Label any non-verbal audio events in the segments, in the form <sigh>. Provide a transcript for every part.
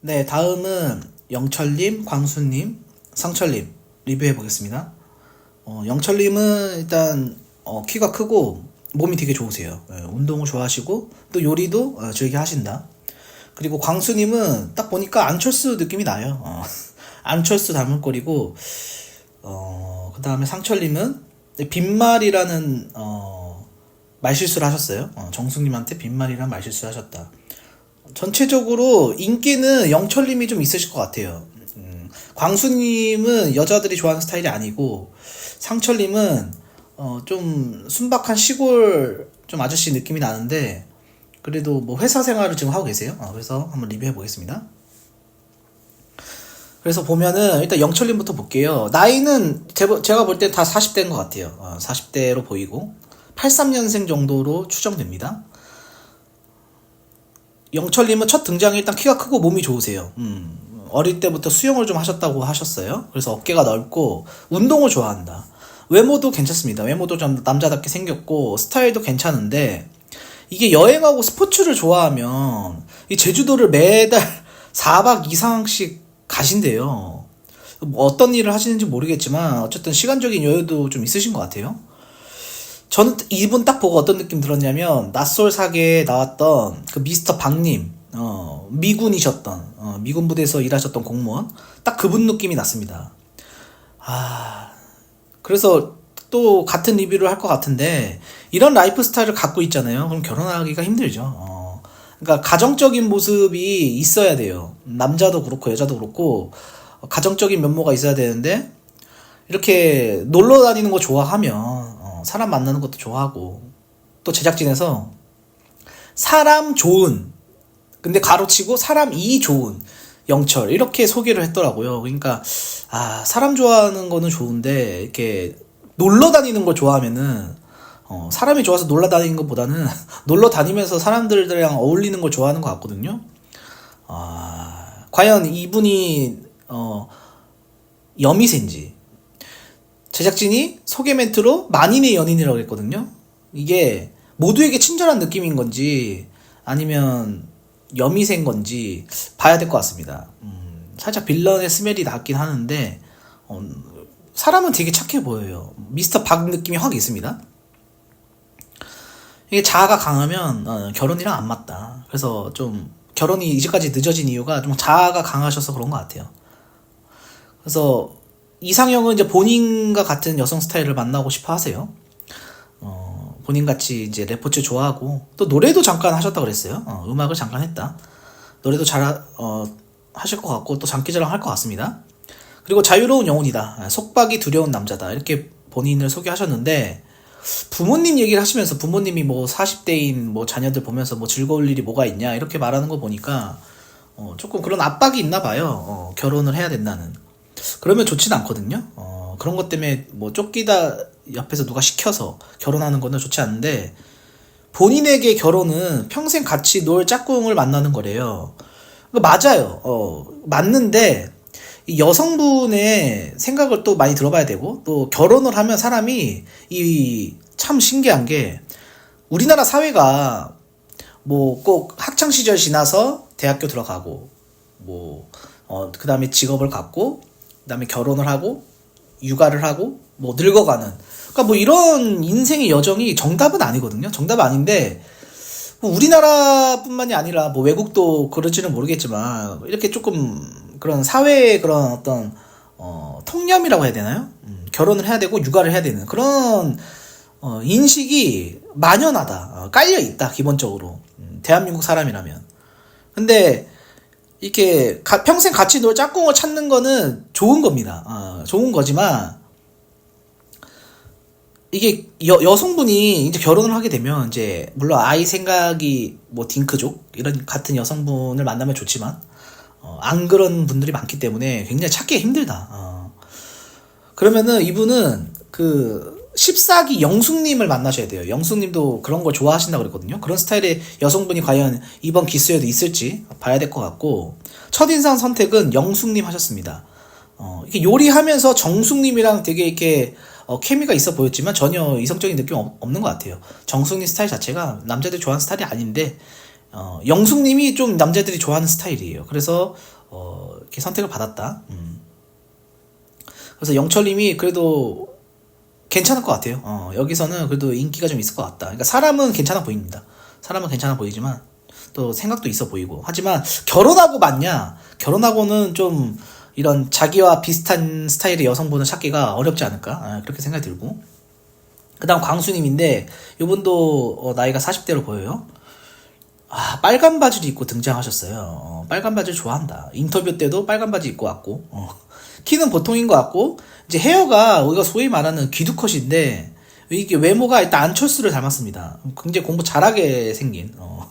네, 다음은 영철님, 광수님, 상철님 리뷰해 보겠습니다. 어, 영철님은 일단 어, 키가 크고 몸이 되게 좋으세요. 예, 운동을 좋아하시고 또 요리도 어, 즐겨 하신다. 그리고 광수님은 딱 보니까 안철수 느낌이 나요. 어, <laughs> 안철수 닮은 꼴이고 어, 그 다음에 상철님은 빈말이라는 어, 말실수를 하셨어요. 어, 정숙님한테 빈말이라는 말실수를 하셨다. 전체적으로 인기는 영철님이 좀 있으실 것 같아요. 음, 광수님은 여자들이 좋아하는 스타일이 아니고 상철님은 어, 좀 순박한 시골 좀 아저씨 느낌이 나는데 그래도 뭐 회사 생활을 지금 하고 계세요. 어, 그래서 한번 리뷰해 보겠습니다. 그래서 보면은 일단 영철님부터 볼게요. 나이는 제- 제가 볼 때 다 40대인 것 같아요. 어, 40대로 보이고 83년생 정도로 추정됩니다. 영철님은 첫 등장에 일단 키가 크고 몸이 좋으세요. 음, 어릴 때부터 수영을 좀 하셨다고 하셨어요. 그래서 어깨가 넓고 운동을 좋아한다. 외모도 괜찮습니다. 외모도 좀 남자답게 생겼고 스타일도 괜찮은데 이게 여행하고 스포츠를 좋아하면 이 제주도를 매달 <laughs> 4박 이상씩 가신대요. 뭐 어떤 일을 하시는지 모르겠지만 어쨌든 시간적인 여유도 좀 있으신 것 같아요. 저는 이분 딱 보고 어떤 느낌 들었냐면 낯설 사계에 나왔던 그 미스터 박님 어, 미군이셨던 어, 미군 부대에서 일하셨던 공무원 딱 그분 느낌이 났습니다. 아 그래서 또 같은 리뷰를 할 것 같은데 이런 라이프 스타일을 갖고 있잖아요. 그럼 결혼하기가 힘들죠. 어, 그러니까 가정적인 모습이 있어야 돼요. 남자도 그렇고 여자도 그렇고 어, 가정적인 면모가 있어야 되는데 이렇게 놀러 다니는 거 좋아하면 어, 사람 만나는 것도 좋아하고 또 제작진에서 사람 좋은 근데 가로치고 사람 이 좋은 영철 이렇게 소개를 했더라고요. 그러니까 아 사람 좋아하는 거는 좋은데 이렇게 놀러 다니는 걸 좋아하면은 어, 사람이 좋아서 놀러 다니는 것보다는 <laughs> 놀러 다니면서 사람들이랑 어울리는 걸 좋아하는 것 같거든요. 아 과연 이분이 어, 여미새인지 제작진이 소개 멘트로 만인의 연인이라고 했거든요. 이게 모두에게 친절한 느낌인 건지 아니면 여미새인 건지 봐야 될 것 같습니다. 음, 살짝 빌런의 스멜이 났긴 하는데 어, 사람은 되게 착해 보여요. 미스터 박 느낌이 확 있습니다. 이게 자아가 강하면 어, 결혼이랑 안 맞다. 그래서 좀 결혼이 이제까지 늦어진 이유가 좀 자아가 강하셔서 그런 것 같아요. 그래서 이상형은 이제 본인과 같은 여성 스타일을 만나고 싶어 하세요. 어, 본인 같이 이제 레포츠 좋아하고 또 노래도 잠깐 하셨다 그랬어요. 어, 음악을 잠깐 했다. 노래도 잘 하- 어, 하실 것 같고 또 장기자랑 할 것 같습니다. 그리고 자유로운 영혼이다. 아, 속박이 두려운 남자다. 이렇게 본인을 소개하셨는데 부모님 얘기를 하시면서 부모님이 뭐 40대인 뭐 자녀들 보면서 뭐 즐거울 일이 뭐가 있냐 이렇게 말하는 거 보니까 어, 조금 그런 압박이 있나 봐요. 어, 결혼을 해야 된다는. 그러면 좋진 않거든요. 어, 그런 것 때문에 뭐 쫓기다 옆에서 누가 시켜서 결혼하는 거는 좋지 않은데 본인에게 결혼은 평생 같이 놀 짝꿍을 만나는 거래요. 그거 맞아요. 어, 맞는데 이 여성분의 생각을 또 많이 들어봐야 되고 또 결혼을 하면 사람이 이 참 신기한 게 우리나라 사회가 뭐 꼭 학창 시절 지나서 대학교 들어가고 뭐 어, 그 다음에 직업을 갖고 그다음에 결혼을 하고 육아를 하고 뭐 늙어가는 그러니까 뭐 이런 인생의 여정이 정답은 아니거든요. 정답 아닌데 뭐 우리나라뿐만이 아니라 뭐 외국도 그럴지는 모르겠지만 이렇게 조금 그런 사회의 그런 어떤 어, 통념이라고 해야 되나요? 음, 결혼을 해야 되고 육아를 해야 되는 그런 어, 인식이 만연하다 어, 깔려 있다 기본적으로 음, 대한민국 사람이라면 근데 이렇게 가- 평생 같이 놀 짝꿍을 찾는 거는 좋은 겁니다. 어, 좋은 거지만 이게 여, 여성분이 이제 결혼을 하게 되면 이제 물론 아이 생각이 뭐 딩크족 이런 같은 여성분을 만나면 좋지만 어, 안 그런 분들이 많기 때문에 굉장히 찾기가 힘들다. 어. 그러면은 이분은 그 14기 영숙님을 만나셔야 돼요. 영숙님도 그런 걸 좋아하신다고 그랬거든요. 그런 스타일의 여성분이 과연 이번 기수에도 있을지 봐야 될 것 같고 첫인상 선택은 영숙님 하셨습니다. 어, 이렇게 요리하면서 정숙님이랑 되게 이렇게 어, 케미가 있어 보였지만 전혀 이성적인 느낌 없, 없는 것 같아요. 정숙님 스타일 자체가 남자들 좋아하는 스타일이 아닌데 어, 영숙님이 좀 남자들이 좋아하는 스타일이에요. 그래서 어, 이렇게 선택을 받았다. 음. 그래서 영철님이 그래도 괜찮을 것 같아요. 어, 여기서는 그래도 인기가 좀 있을 것 같다. 그러니까 사람은 괜찮아 보입니다. 사람은 괜찮아 보이지만 또 생각도 있어 보이고. 하지만 결혼하고 맞냐? 결혼하고는 좀 이런 자기와 비슷한 스타일의 여성분을 찾기가 어렵지 않을까? 아, 그렇게 생각이 들고. 그 다음 광수님인데, 이분도 어, 나이가 40대로 보여요. 아, 빨간 바지를 입고 등장하셨어요. 어, 빨간 바지를 좋아한다. 인터뷰 때도 빨간 바지 입고 왔고, 어. 키는 보통인 것 같고, 이제 헤어가 우리가 소위 말하는 귀두컷인데, 이게 외모가 일단 안철수를 닮았습니다. 굉장히 공부 잘하게 생긴, 어.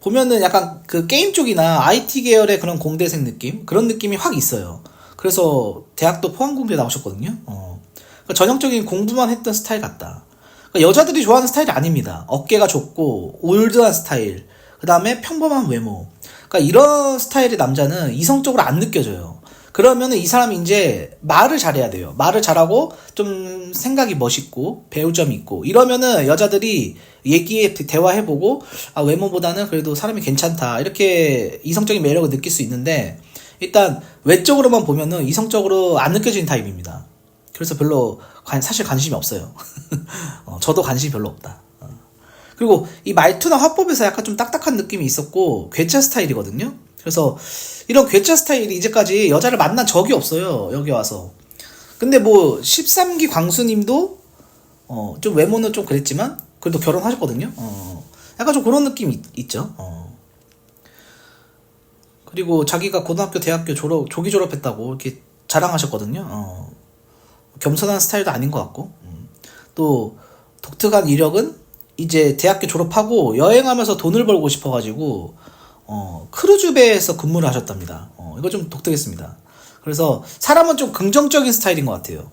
보면은 약간 그 게임 쪽이나 IT 계열의 그런 공대생 느낌? 그런 느낌이 확 있어요. 그래서 대학도 포항공대 나오셨거든요. 어. 그러니까 전형적인 공부만 했던 스타일 같다. 그러니까 여자들이 좋아하는 스타일이 아닙니다. 어깨가 좁고 올드한 스타일. 그 다음에 평범한 외모. 그러니까 이런 스타일의 남자는 이성적으로 안 느껴져요. 그러면은 이 사람이 이제 말을 잘해야 돼요. 말을 잘하고 좀 생각이 멋있고 배울 점이 있고 이러면은 여자들이 얘기에 대화해보고 아 외모보다는 그래도 사람이 괜찮다 이렇게 이성적인 매력을 느낄 수 있는데 일단 외적으로만 보면은 이성적으로 안 느껴지는 타입입니다. 그래서 별로 관- 사실 관심이 없어요. <laughs> 어, 저도 관심이 별로 없다. 어. 그리고 이 말투나 화법에서 약간 좀 딱딱한 느낌이 있었고 괴짜 스타일이거든요. 그래서 이런 괴짜 스타일이 이제까지 여자를 만난 적이 없어요. 여기 와서. 근데 뭐 13기 광수님도 어, 좀 외모는 좀 그랬지만 그래도 결혼하셨거든요. 어, 약간 좀 그런 느낌이 있, 있죠. 어. 그리고 자기가 고등학교, 대학교 졸업, 조기 졸업했다고 이렇게 자랑하셨거든요. 어. 겸손한 스타일도 아닌 것 같고. 음. 또 독특한 이력은 이제 대학교 졸업하고 여행하면서 돈을 벌고 싶어가지고 어, 크루즈 배에서 근무를 하셨답니다. 어, 이거 좀 독특했습니다. 그래서 사람은 좀 긍정적인 스타일인 것 같아요.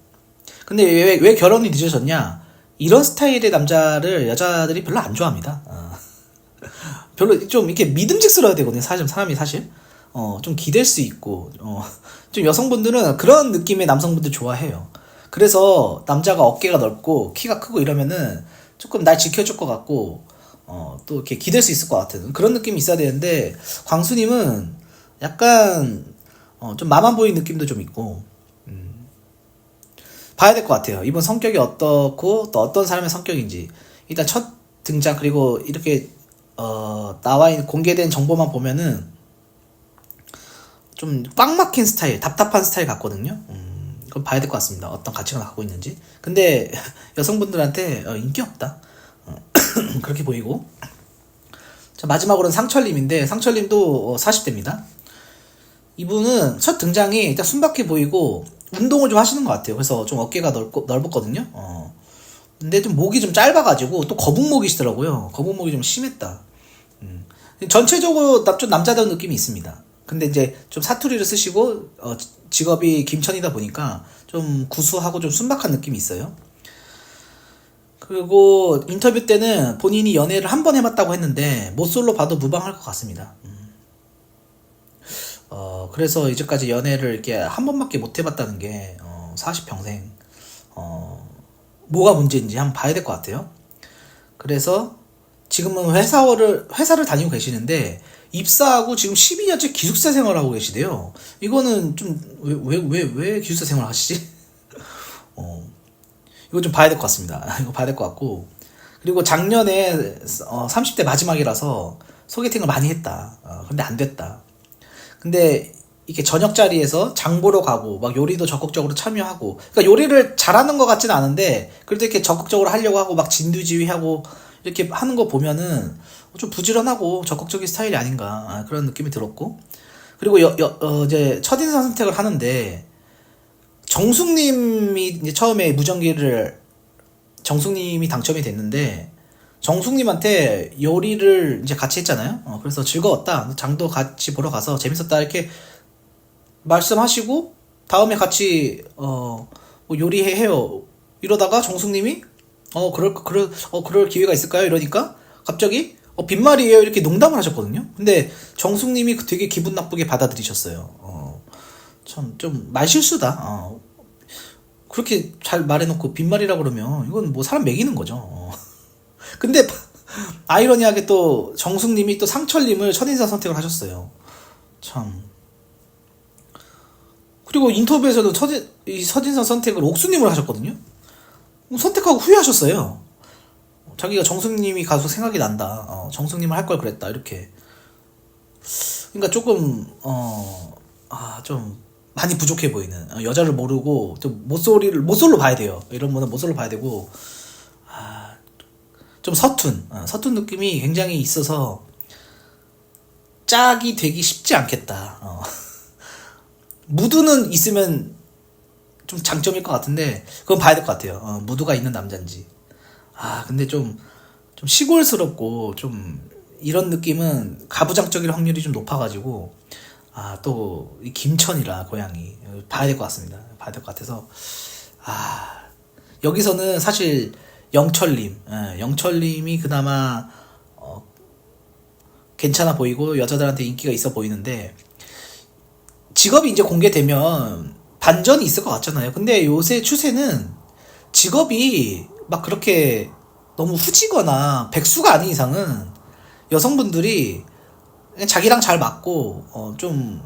근데 왜, 왜 결혼이 늦어졌냐? 이런 스타일의 남자를 여자들이 별로 안 좋아합니다. 어. <laughs> 별로 좀 이렇게 믿음직스러워야 되거든요. 사실 사람이 사실 어, 좀 기댈 수 있고 어, 좀 여성분들은 그런 느낌의 남성분들 좋아해요. 그래서 남자가 어깨가 넓고 키가 크고 이러면은 조금 날 지켜줄 것 같고 어, 또 이렇게 기댈 수 있을 것 같은 그런 느낌이 있어야 되는데 광수님은 약간 어, 좀 마만 보이는 느낌도 좀 있고 음, 봐야 될 것 같아요. 이분 성격이 어떻고 또 어떤 사람의 성격인지 일단 첫 등장 그리고 이렇게 어, 나와 있는 공개된 정보만 보면은 좀 꽉 막힌 스타일, 답답한 스타일 같거든요. 음, 그건 봐야 될 것 같습니다. 어떤 가치관을 갖고 있는지. 근데 <laughs> 여성분들한테 어, 인기 없다. 어, <clears throat> 그렇게 보이고. 자, 마지막으로는 상철님인데, 상철님도 40대입니다. 이분은 첫 등장이 일단 순박해 보이고, 운동을 좀 하시는 것 같아요. 그래서 좀 어깨가 넓고, 넓었거든요. 어. 근데 좀 목이 좀 짧아가지고, 또 거북목이시더라고요. 거북목이 좀 심했다. 음. 전체적으로 남- 좀 남자다운 느낌이 있습니다. 근데 이제 좀 사투리를 쓰시고, 어, 직업이 김천이다 보니까 좀 구수하고 좀 순박한 느낌이 있어요. 그리고 인터뷰 때는 본인이 연애를 한 번 해봤다고 했는데 모쏠로 봐도 무방할 것 같습니다. 음. 어, 그래서 이제까지 연애를 이렇게 한 번밖에 못 해봤다는 게 어, 40평생 어, 뭐가 문제인지 한번 봐야 될 것 같아요. 그래서 지금은 회사를 회사를 다니고 계시는데 입사하고 지금 12년째 기숙사 생활하고 계시대요. 이거는 좀 왜 왜 왜 왜 기숙사 생활 하시지? 어. 이거 좀 봐야 될 것 같습니다. <laughs> 이거 봐야 될 것 같고. 그리고 작년에 어, 30대 마지막이라서 소개팅을 많이 했다. 어, 근데 안 됐다. 근데 이렇게 저녁 자리에서 장 보러 가고 막 요리도 적극적으로 참여하고 그러니까 요리를 잘하는 것 같지는 않은데 그래도 이렇게 적극적으로 하려고 하고 막 진두지휘하고 이렇게 하는 거 보면은 좀 부지런하고 적극적인 스타일이 아닌가 아, 그런 느낌이 들었고 그리고 여, 여, 어, 이제 첫인상 선택을 하는데 정숙님이 이제 처음에 무전기를 정숙님이 당첨이 됐는데 정숙님한테 요리를 이제 같이 했잖아요. 어, 그래서 즐거웠다. 장도 같이 보러 가서 재밌었다 이렇게 말씀하시고 다음에 같이 어 뭐 요리해 해요. 이러다가 정숙님이 어 그럴 그럴 어 그럴 기회가 있을까요? 이러니까 갑자기 어 빈말이에요 이렇게 농담을 하셨거든요. 근데 정숙님이 되게 기분 나쁘게 받아들이셨어요. 어, 참 좀 말실수다. 어, 그렇게 잘 말해놓고 빈말이라 그러면 이건 뭐 사람 매기는 거죠. 어. <laughs> 근데 <laughs> 아이러니하게 또 정숙님이 또 상철님을 첫인상 선택을 하셨어요. 참. 그리고 인터뷰에서도 첫인, 이 첫인상 선택을 옥수님을 하셨거든요. 선택하고 후회하셨어요. 자기가 정숙님이 가서 생각이 난다. 어, 정숙님을 할 걸 그랬다. 이렇게. 그러니까 조금 어, 어아좀 많이 부족해 보이는 어, 여자를 모르고 좀 모쏠이를 모쏠로 봐야 돼요. 이런 분은 모쏠로 봐야 되고 아 좀 서툰 어, 서툰 느낌이 굉장히 있어서 짝이 되기 쉽지 않겠다. 어. <laughs> 무드는 있으면 좀 장점일 것 같은데 그건 봐야 될 것 같아요. 어, 무드가 있는 남자인지. 아 근데 좀 좀 시골스럽고 좀 이런 느낌은 가부장적일 확률이 좀 높아가지고 아 또 김천이라 고향이 봐야 될 것 같습니다. 봐야 될 것 같아서 아 여기서는 사실 영철님, 예, 영철님이 그나마 어, 괜찮아 보이고 여자들한테 인기가 있어 보이는데 직업이 이제 공개되면 반전이 있을 것 같잖아요. 근데 요새 추세는 직업이 막 그렇게 너무 후지거나 백수가 아닌 이상은 여성분들이 자기랑 잘 맞고 어, 좀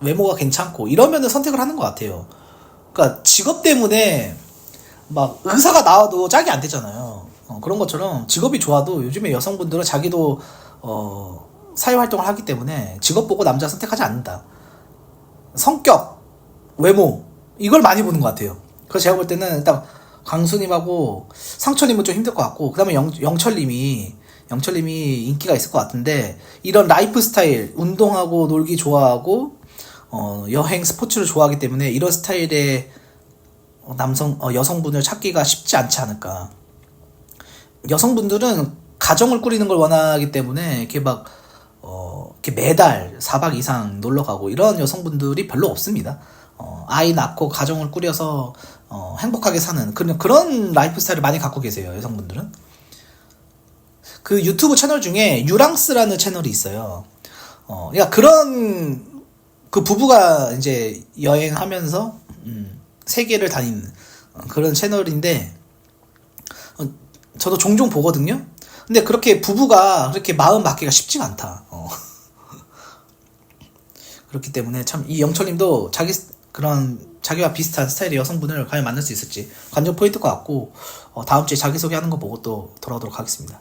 외모가 괜찮고 이러면은 선택을 하는 것 같아요. 그러니까 직업 때문에 막 의사가 나와도 짝이 안 되잖아요. 어, 그런 것처럼 직업이 좋아도 요즘에 여성분들은 자기도 어, 사회 활동을 하기 때문에 직업 보고 남자 선택하지 않는다. 성격, 외모 이걸 많이 보는 것 같아요. 그래서 제가 볼 때는 일단 강수님하고 상철님은 좀 힘들 것 같고 그다음에 영, 영철님이 영철님이 인기가 있을 것 같은데 이런 라이프 스타일 운동하고 놀기 좋아하고 어, 여행 스포츠를 좋아하기 때문에 이런 스타일의 남성 어, 여성분을 찾기가 쉽지 않지 않을까 여성분들은 가정을 꾸리는 걸 원하기 때문에 이렇게 막 어, 이렇게 매달 4박 이상 놀러 가고 이런 여성분들이 별로 없습니다. 어, 아이 낳고 가정을 꾸려서 어, 행복하게 사는 그런 그런 라이프 스타일을 많이 갖고 계세요 여성분들은. 그 유튜브 채널 중에 유랑스라는 채널이 있어요. 어, 그러니까 그런 그 부부가 이제 여행하면서 음, 세계를 다니는 어, 그런 채널인데 어, 저도 종종 보거든요. 근데 그렇게 부부가 그렇게 마음 맞기가 쉽지가 않다. 어. <laughs> 그렇기 때문에 참 이 영철님도 자기 스- 그런 자기와 비슷한 스타일의 여성분을 과연 만날 수 있을지 관전 포인트일 것 같고 어, 다음 주에 자기소개하는 거 보고 또 돌아오도록 하겠습니다.